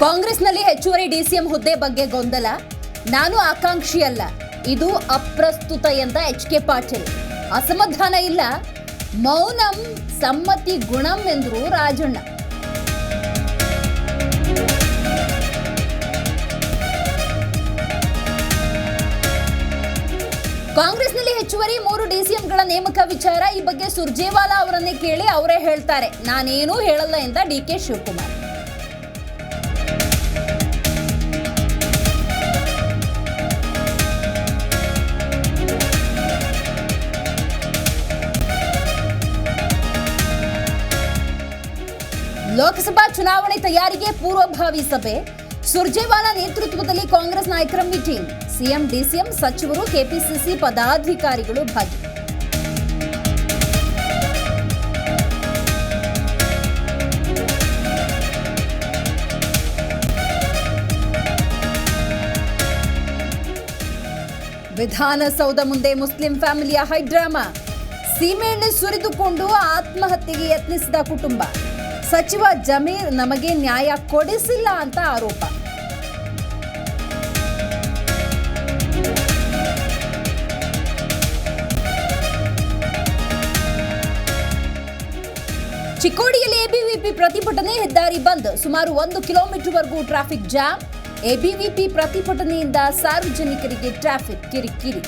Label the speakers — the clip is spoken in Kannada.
Speaker 1: ಕಾಂಗ್ರೆಸ್ನಲ್ಲಿ ಹೆಚ್ಚುವರಿ ಡಿಸಿಎಂ ಹುದ್ದೆ ಬಗ್ಗೆ ಗೊಂದಲ. ನಾನು ಆಕಾಂಕ್ಷಿ ಅಲ್ಲ ಇದು ಅಪ್ರಸ್ತುತ ಎಂದ ಎಚ್ ಕೆ ಪಾಟೀಲ್. ಅಸಮಾಧಾನ ಇಲ್ಲ. ಮೌನಂ ಸಮ್ಮತಿ ಗುಣಂ ಎಂದರು ರಾಜಣ್ಣ. ಕಾಂಗ್ರೆಸ್ನಲ್ಲಿ ಹೆಚ್ಚುವರಿ ಮೂರು ಡಿಸಿಎಂಗಳ ನೇಮಕ ವಿಚಾರ ಈ ಬಗ್ಗೆ ಸುರ್ಜೇವಾಲಾ ಅವರನ್ನೇ ಕೇಳಿ ಅವರೇ ಹೇಳ್ತಾರೆ. ನಾನೇನೂ ಹೇಳಲ್ಲ ಎಂದ ಡಿ ಕೆ ಶಿವಕುಮಾರ್. ಲೋಕಸಭಾ ಚುನಾವಣೆ ತಯಾರಿಗೆ ಪೂರ್ವಭಾವಿ ಸಭೆ. ಸುರ್ಜೇವಾಲಾ ನೇತೃತ್ವದಲ್ಲಿ ಕಾಂಗ್ರೆಸ್ ನಾಯಕರ ಮೀಟಿಂಗ್. ಸಿಎಂ, ಡಿಸಿಎಂ ಸಚಿವರು ಕೆಪಿಸಿಸಿ ಪದಾಧಿಕಾರಿಗಳು ಭಾಗಿ. ವಿಧಾನಸೌಧ ಮುಂದೆ ಮುಸ್ಲಿಂ ಫ್ಯಾಮಿಲಿಯ ಹೈಡ್ರಾಮಾ. ಸೀಮೆಎಣ್ಣೆ ಸುರಿದುಕೊಂಡು ಆತ್ಮಹತ್ಯೆಗೆ ಯತ್ನಿಸಿದ ಕುಟುಂಬ. ಸಚಿವ ಜಮೀರ್ ನಮಗೆ ನ್ಯಾಯ ಕೊಡಿಸಿಲ್ಲ ಅಂತ ಆರೋಪ. ಚಿಕ್ಕೋಡಿಯಲ್ಲಿ ಎಬಿವಿಪಿ ಪ್ರತಿಭಟನೆ ಹೆದ್ದಾರಿ ಬಂದ್. ಸುಮಾರು ಒಂದು ಕಿಲೋಮೀಟರ್ವರೆಗೂ ಟ್ರಾಫಿಕ್ ಜಾಮ್. ಎಬಿವಿಪಿ ಪ್ರತಿಭಟನೆಯಿಂದ ಸಾರ್ವಜನಿಕರಿಗೆ ಟ್ರಾಫಿಕ್ ಕಿರಿಕಿರಿ.